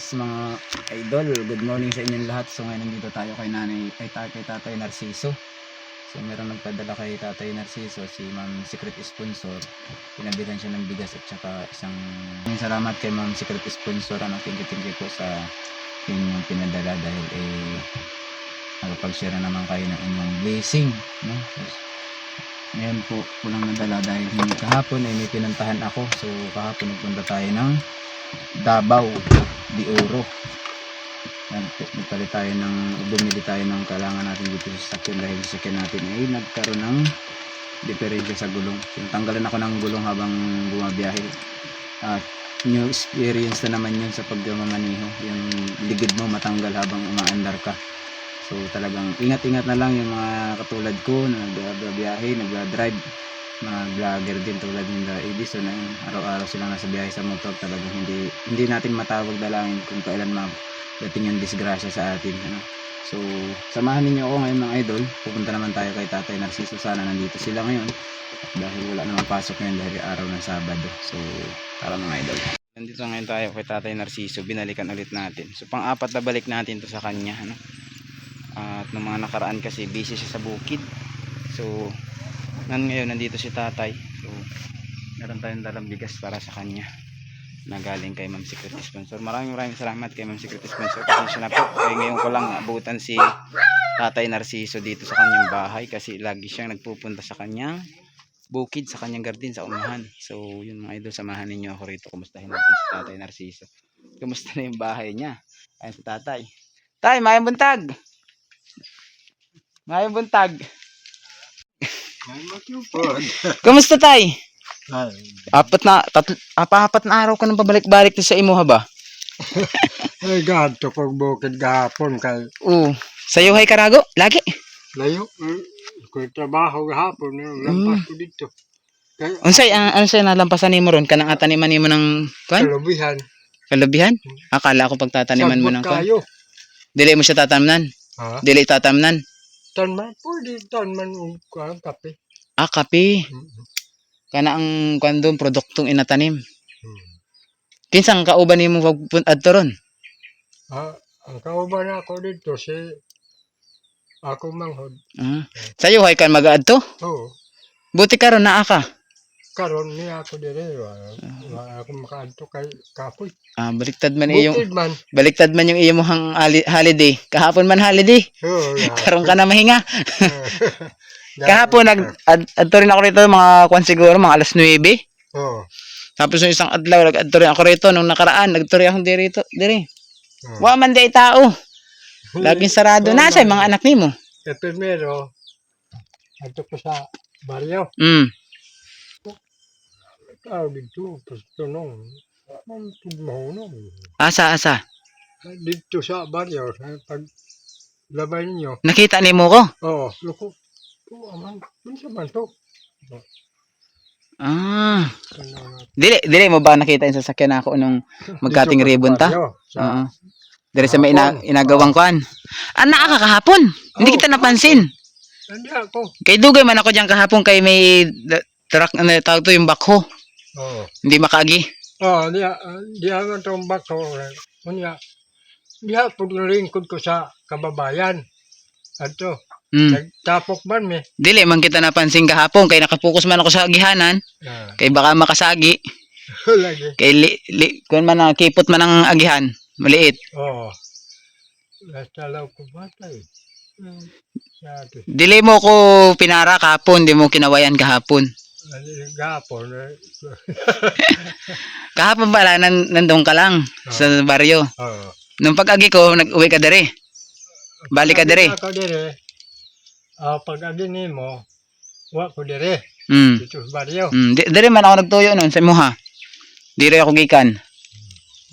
guys, mga idol, good morning sa inyong lahat. So ngayon nandito tayo kay nanay, kay, kay tatay Narciso. So meron nagpadala kay tatay Narciso, si ma'am secret sponsor. Pinabilan siya ng bigas at saka isang salamat kay ma'am secret sponsor. Ano, thank you, thank you po sa inyong pinadala dahil eh nakapag-share na naman kayo ng inyong blessing. No? So, ngayon po kulang nadala dahil hindi kahapon ay may pinuntahan ako. So kahapon nagpunta tayo ng Davao de Oro. Nag- Nagpalit tayo ng, bumili tayo ng kailangan natin dito sa sakyan dahil sa sakyan natin ay nagkaroon ng diferensya sa gulong. So, tanggalan ako ng gulong habang bumabiyahe. At new experience na naman yun sa pagmamaniho. Yung ligid mo matanggal habang umaandar ka. So talagang ingat-ingat na lang yung mga katulad ko na nagbabiyahe, nagdadrive mga vlogger din tulad nila Edison yun, araw-araw silang nasa biyahe sa motor talagang hindi hindi natin matawag dalangin kung kailan dating yung disgrasya sa atin ano? so samahan ninyo ako ngayon mga idol. Pupunta naman tayo kay Tatay Narciso. Sana nandito sila ngayon. Dahil wala namang pasok ngayon dahil araw ng Sabado. So tara mga idol. Nandito ngayon tayo kay Tatay Narciso. Binalikan ulit natin. So pang-apat na balik natin to sa kanya ano? at nung mga nakaraan kasi busy siya sa bukid. So nan ngayon nandito si tatay. So meron tayong dalang bigas para sa kanya na galing kay Ma'am Secret Sponsor. Maraming maraming salamat kay Ma'am Secret Sponsor. Kasi na po. Kaya ngayon ko lang abutan si tatay Narciso dito sa kanyang bahay kasi lagi siyang nagpupunta sa kanyang bukid sa kanyang garden sa unahan. So yun mga idol samahan ninyo ako rito. Kumustahin natin si tatay Narciso. Kumusta na yung bahay niya? Ayun si tatay. Tay mayang buntag! Mayang buntag. Kamusta tay? Ay, Apat na, tatlo, apa-apat na araw ka nang pabalik-balik to sa imo ha ba? ay gadto kog bukid gahapon kay Oo. Sayo hay karago? Lagi? layo. eh, Ko trabaho gahapon, eh, lampas ko dito. Kay Unsay, ang unsay nalampasan nimo ron? Kanang ataniman nimo ng, kwan? kalubihan. Kalabihan? Akala ko pagtataniman mo ng, kwan? Dili mo siya tatamnan? Ha? Dili tatamnan? Tanman di tanman og kuan kape. Ah, kape. Mm, Kana ang kwan doon, produktong inatanim. mm. Kinsang kauban nimo pagpun adto ron? Ah, ang kauban ako dito si ako manghod. Ah. Sayo hay kan mag-adto? Oo. Buti karon naa ka. Karon ni ako dire wa, wa ako makaadto kay kapoy. Ah, baliktad man iyong man. baliktad man yung iyong hang holi- holiday. Kahapon man holiday. Oo. Karon ka na mahinga. Kahapon nag ad, adto rin ako rito mga kwan siguro mga alas 9. Oo. Tapos yung isang adlaw nag adto rin ako rito nung nakaraan nagto rin ako diri rito diri. Oo. Wa man day tao. Laging sarado na sa mga anak nimo. Eh, primero, ato ko sa baryo. Mm. Tao dito, gusto nung, ang tugmahunong. Asa asa. Dito sa baryo, sa pag labay ninyo, Nakita nimo ko. oo, oh, loko, oh, aman, ano sa man to? Ah. Ano Dili dili mo ba nakita yung sasakyan ako nung magkating ribbon ta? Oo. Diri sa may ina, inagawang kwan. Ah, naa ka kahapon. Hindi Oh, kita napansin. Hindi ako. Kay dugay man ako diyan kahapon kay may truck na tawag to yung bakho. Oo. Hindi makaagi. Oh, di, di ako itong bako. Kunya, di ako lingkod ko sa kababayan. Ato, Mm. nagtapok man me. Dili man kita napansin kahapon kay nakapokus man ako sa agihanan Ah, kay baka makasagi lagi. kay li, li kun man ang kipot man ang agihan maliit. Oo. Nasa law ko batay. Hmm. Dili mo ko pinara kahapon, di mo kinawayan kahapon. Gapon. eh. Kahapon pala nan, nandun ka lang sa baryo. Oo. Nung pag-agi ko, nag-uwi ka dere. Balik ka dere. Ako dire. Ah, pag agi nimo, wa ko dire. Mm. Dito sa baryo. Mm. Di, dire man ako nagtuyo nun sa imuha. Dire ako gikan.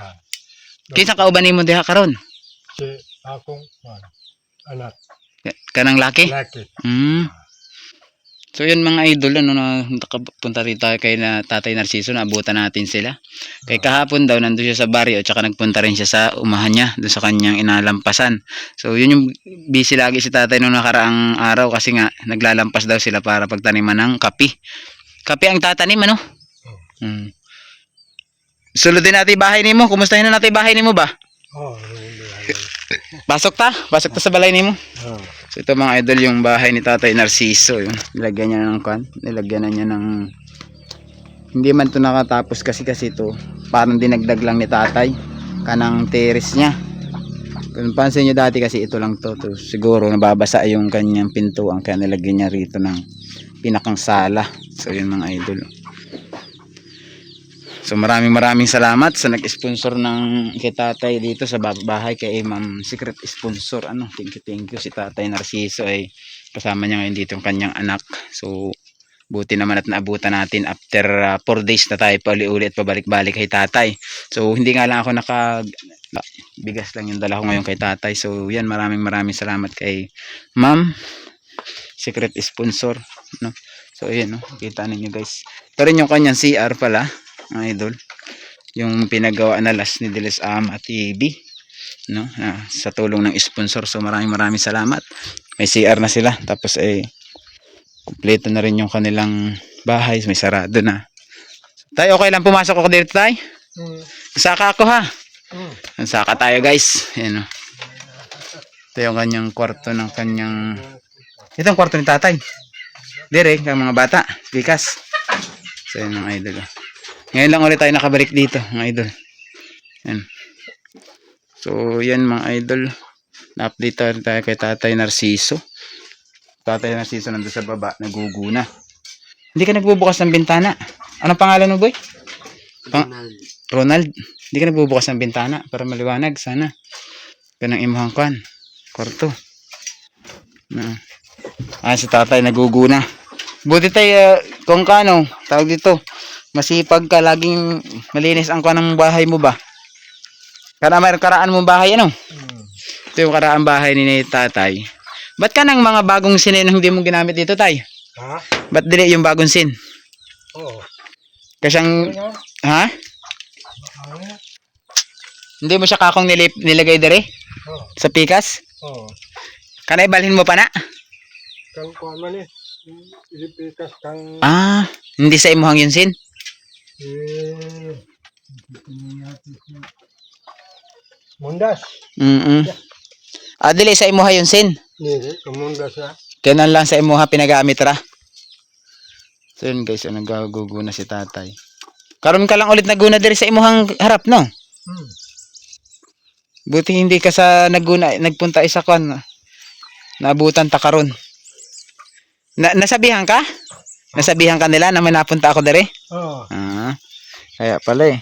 Ah, Kinsa ka uban nimo diha karon? si akong ah, anak, Kanang laki? laki. Mm. So yun mga idol ano na nakapunta rin tayo kay na Tatay Narciso naabutan natin sila. Kay kahapon daw nandoon siya sa baryo at saka nagpunta rin siya sa umahan niya doon sa kanyang inalampasan. So yun yung busy lagi si Tatay nung nakaraang araw kasi nga naglalampas daw sila para pagtaniman ng kapi. Kapi ang tatanim ano? Mm. Sulod din natin bahay nimo. Kumustahin na natin bahay nimo ba? Oh. Pasok ta, pasok ta sa balay nimo. Oh. So ito mga idol yung bahay ni Tatay Narciso, yung nilagyan niya ng kan, nilagyan na niya ng hindi man to nakatapos kasi kasi to parang dinagdag lang ni Tatay kanang terrace niya. Kung pansin niyo dati kasi ito lang to, to siguro nababasa yung kanyang pintuan kaya nilagyan niya rito ng pinakang sala. So yun mga idol. So maraming maraming salamat sa nag-sponsor ng kay Tatay dito sa bahay kay Ma'am Secret Sponsor. Ano, thank you, thank you si Tatay Narciso ay kasama niya ngayon dito yung kanyang anak. So buti naman at naabutan natin after 4 days na tayo pa uli-uli at pabalik-balik kay Tatay. So hindi nga lang ako naka bigas lang yung dala ko ngayon kay Tatay. So yan maraming maraming salamat kay Ma'am Secret Sponsor, no. So ayan no, kita ninyo guys. Ito rin yung kanyang CR pala mga idol. Yung pinagawa na last ni Diles Ama TV no? Ah, sa tulong ng sponsor. So maraming maraming salamat. May CR na sila. Tapos eh kumpleto na rin yung kanilang bahay. May sarado na. Tayo okay lang pumasok ako dito tay? Mm. saka ako ha? Mm. saka tayo guys. Ayan o ito yung kanyang kwarto ng kanyang ito ang kwarto ni tatay. Dire ang mga bata. Pikas. So yun mga idol oh. Ngayon lang ulit tayo nakabalik dito, mga idol. Yan. So, yan mga idol. Na-update tayo kay Tatay Narciso. Tatay Narciso nandun sa baba, naguguna. Hindi ka nagbubukas ng bintana. Anong pangalan mo, boy? Pang- Ronald. Hindi ka nagbubukas ng bintana para maliwanag. Sana. Ganang imuhang kwan. Kwarto. Na. Ah, si tatay naguguna. Buti tayo, uh, kung kano, tawag dito, masipag ka, laging malinis ang kanang bahay mo ba? Kana mayroon karaan mong bahay, ano? Mm. Ito yung karaan bahay ni tatay. Ba't ka nang mga bagong sin na hindi mo ginamit dito, tay? Ha? Ba't dili yung bagong sin? Oh. Kasyang, Ano? ha? Ano? Hindi mo siya kakong nilip, nilagay dire? Oh. Sa pikas? Oh. Kana ibalhin mo pa na? Kang kuha man eh. Ilipikas kang... Ah, hindi sa imuhang yun sin? Eh. Mundas. Mm Ah, dili sa imuha yun sin? Hindi, kamundas na. Kanan lang sa imuha pinagamit ra. So yun guys, ano nagagugo na si tatay. Karon ka lang ulit naguna diri sa imuhang harap, no? Hmm. Buti hindi ka sa naguna, nagpunta isa kwan. Naabutan ta karon. Na, nasabihan ka? Nasabihan ka nila na may napunta ako diri? Oh. Ah, kaya pala eh.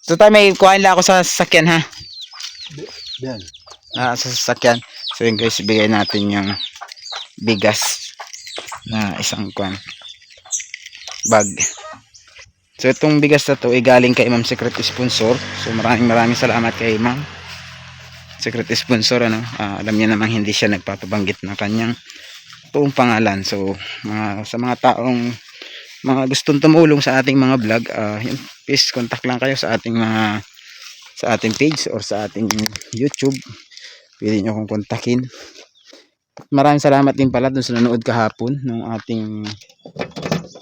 So tayo may kuhain lang ako sa sasakyan ha. Yan. Ah, sa sasakyan. So yun guys, bigay natin yung bigas na isang kwan bag. So itong bigas na to ay galing kay Ma'am Secret Sponsor. So maraming maraming salamat kay Ma'am Secret Sponsor ano. Ah, alam niya namang hindi siya nagpapabanggit ng kanyang buong pangalan. So mga sa mga taong mga gustong tumulong sa ating mga vlog, ah, yun, please contact lang kayo sa ating mga sa ating page or sa ating YouTube. Pwede nyo akong kontakin. Maraming salamat din pala dun sa nanood kahapon ng ating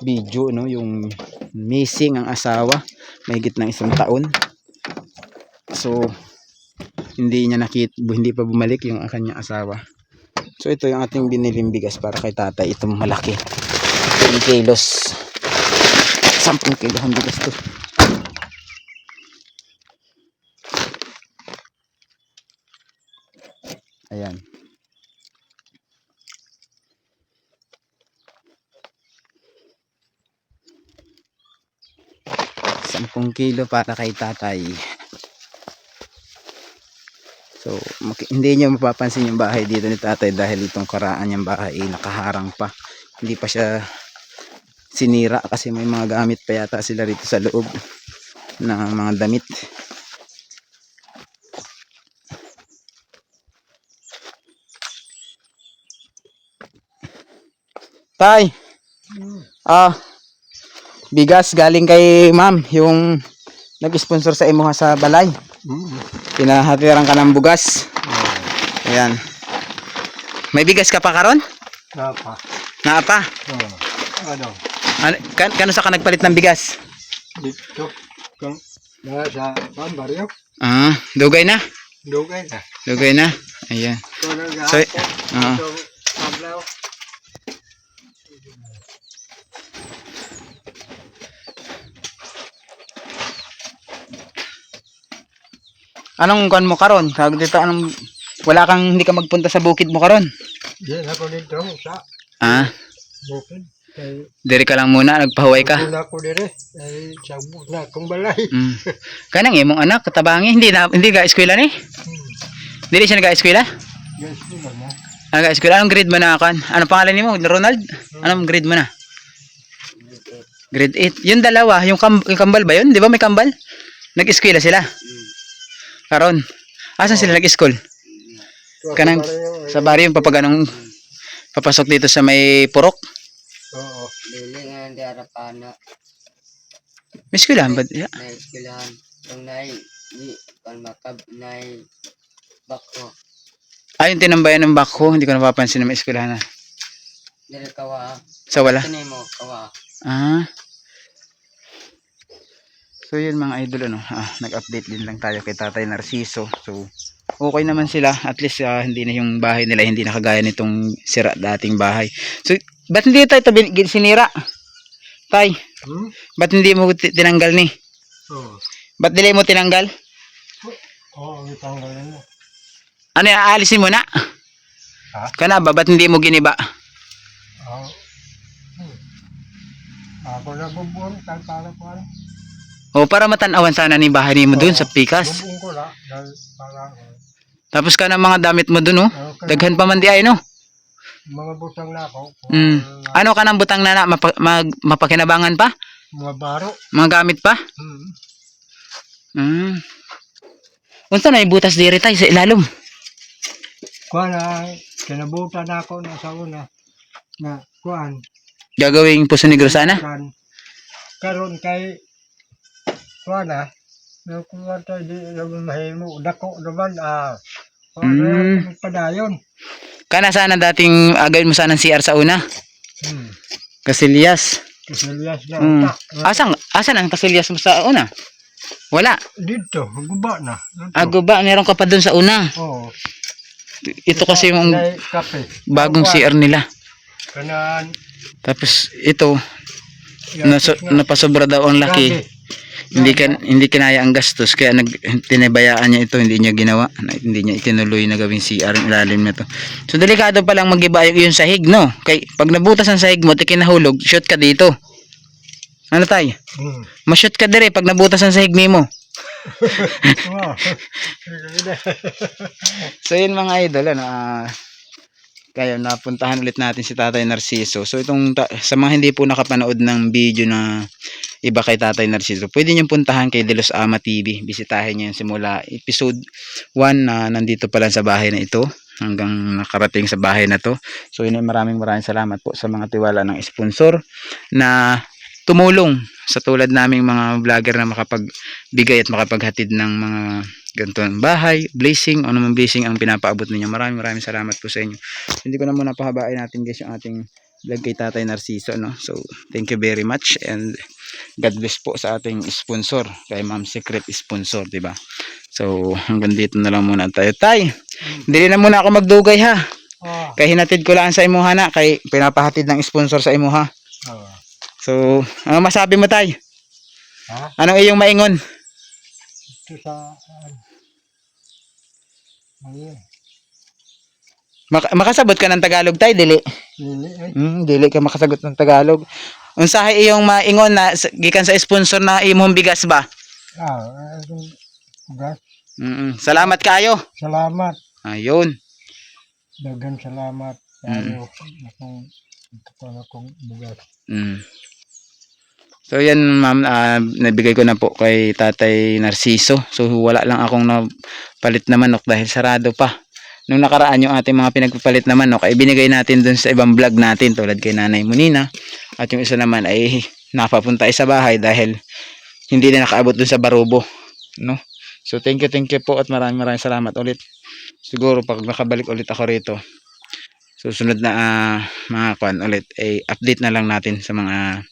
video no yung missing ang asawa mahigit ng isang taon so hindi niya nakita hindi pa bumalik yung kanyang asawa so ito yung ating biniling bigas para kay tatay. Itong malaki. 10 kilos. 10 kilos ang bigas to. Ayan. 10 kilo para kay tatay. So, hindi nyo mapapansin yung bahay dito ni tatay dahil itong karaan niyang bahay ay nakaharang pa. Hindi pa siya sinira kasi may mga gamit pa yata sila rito sa loob na mga damit. Tay! Ah, bigas galing kay ma'am yung nag-sponsor sa imo sa balay. Pinahatiran ka ng bugas ayan may bigas ka pa karon Napa. nga pa Oh. Ano? ano, kan, kano sa ka nagpalit ng bigas Dito. Kung sa baryo. Ah, dugay na. Dugay na. Dugay na. Ayan. So, gahapon. ah. Anong kuan mo karon? Kag dito anong wala kang hindi ka magpunta sa bukid mo karon? Yan ako dito sa Ah, bukid. Kay diri ka lang muna nagpahuway ka. Una ko dire. Ay, sa na akong balay. Mm. Kanang imong anak katabangi hindi na hindi ga eskwela ni? Hmm. Dili siya naga-eskwela? Yes, diba na? Naga-eskwela anong grade mo na kan? Ano pangalan nimo? Ronald? Anong grade mo na? Grade 8. Yung dalawa, yung, kam- yung kambal ba yun? Di ba may kambal? Nag-eskwela sila. Karon. Asan sila nag-school? Kanang eh. sa baryo yung papaganong papasok dito sa may purok. Oo. Dili nga hindi arapana May eskwelahan ba? Yeah. na eskwelahan. Kung nai ni pan makab nai bako. Ah, yung tinambayan ng bako, hindi ko napapansin na may eskwelahan na. Dili kawa. Sa wala? Kanay mo kawa. Ah. So yun mga idol ano, ah, nag-update din lang tayo kay Tatay Narciso. So okay naman sila, at least ah, hindi na yung bahay nila hindi na kagaya nitong sira dating bahay. So ba't hindi tayo gin- sinira? Tay, Hmm? ba't hindi mo ti- tinanggal ni? Oo. Ba't dili mo tinanggal? Oo, itanggalin mo. Ano aalisin mo na? Ha? Kana ba, ba't hindi mo giniba? Oo. Hmm. Ako na bubuon, kahit para ko ano. O para matanawan sana ni bahay ni mo dun sa pikas. Bubuon ko na, dahil para ko. Tapos ka ng mga damit mo dun oh. Ka Daghan pa man di ay no. Mga butang na ako. kung Mm. ano na- ka ng butang na, na mapa, mag, mapakinabangan pa? Mga baro. Mga gamit pa? Hmm. Mm. Unsa na ibutas diri tay sa ilalom? Kuan na, kinabutan ako na sa una. Na, kuan, Gagawing puso negro sana? kan. Karon kay, kuan na, na kuan tayo di naman mahimo. Dako naman, ah. Kuan Mm. na, padayon. Kana sana dating agawin mo sana ng CR sa una. Hmm. Kasilyas. Kasilias na Mm. utak. Asan asan ang kasilyas mo sa una? Wala. Dito, guba na. Dito. Ba meron ka pa dun sa una? Oo. Ito kasi yung kape. bagong Kuan, CR nila. Kanan. Tapos ito yan, naso, na- napasobra daw ang laki. Grabe. Hindi kan hindi kinaya ang gastos kaya nag tinabayaan niya ito, hindi niya ginawa, na, hindi niya itinuloy na gawing CR ang ilalim na to. So delikado pa lang magiba yung, sahig, no? Kay pag nabutas ang sahig mo, tiki nahulog, shoot ka dito. Ano tay? Hmm. Ma-shoot ka dire pag nabutas ang sahig mo. So yun mga idol, ano, ah, kaya napuntahan ulit natin si Tatay Narciso. So itong sa mga hindi po nakapanood ng video na iba kay Tatay Narciso, pwede niyong puntahan kay Delos Ama TV. Bisitahin niyo yan simula episode 1 na nandito pa lang sa bahay na ito hanggang nakarating sa bahay na to. So yun ay maraming maraming salamat po sa mga tiwala ng sponsor na tumulong sa tulad naming mga vlogger na makapagbigay at makapaghatid ng mga ganito ng bahay, blessing, o naman blessing ang pinapaabot ninyo. Maraming maraming salamat po sa inyo. Hindi ko na muna pahabain natin guys yung ating vlog kay Tatay Narciso. No? So, thank you very much and God bless po sa ating sponsor, kay Ma'am Secret Sponsor, di ba? So, hanggang dito na lang muna tayo. Tay, hindi na muna ako magdugay ha. Ah. Kay hinatid ko lang sa imuha na, kay pinapahatid ng sponsor sa imuha. Ah. So, ano masabi mo tay? Ha? Anong iyong maingon? Ito sa... ah, Ayun. Mak- makasabot ka ng Tagalog tay, dili? Lili eh. Hmm, dili ka makasagot ng Tagalog. Unsahay iyong maingon na gikan sa sponsor na imong bigas ba? Ah, ayun. Gas. Mm. Salamat kayo. Salamat. Ayun. Dagan salamat. Ayaw. Akong ito ko na kong bugas. Mm. So yan ma'am, ah, nabigay ko na po kay Tatay Narciso. So wala lang akong napalit na manok dahil sarado pa. Nung nakaraan yung ating mga pinagpapalit na manok ay binigay natin dun sa ibang vlog natin tulad kay Nanay Munina. At yung isa naman ay napapunta ay sa bahay dahil hindi na nakaabot dun sa Barubo. No? So thank you, thank you po at maraming maraming salamat ulit. Siguro pag nakabalik ulit ako rito, susunod na ah, mga kwan ulit, ay update na lang natin sa mga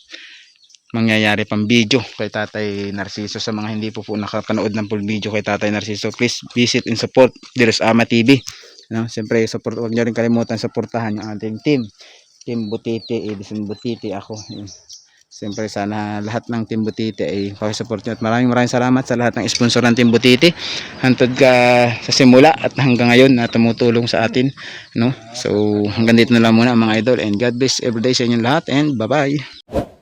mangyayari pang video kay Tatay Narciso sa mga hindi po po nakapanood ng full video kay Tatay Narciso please visit and support Diros Ama TV no siyempre support huwag niyo rin kalimutan suportahan yung ating team Team Butiti Edison Butiti ako. Yun. Siyempre sana lahat ng Team Butiti ay pakisupport nyo. At maraming maraming salamat sa lahat ng sponsor ng Team Butiti hantod ka sa simula at hanggang ngayon na tumutulong sa atin no? So hanggang dito na lang muna mga idol. And God bless everyday sa inyong lahat and bye bye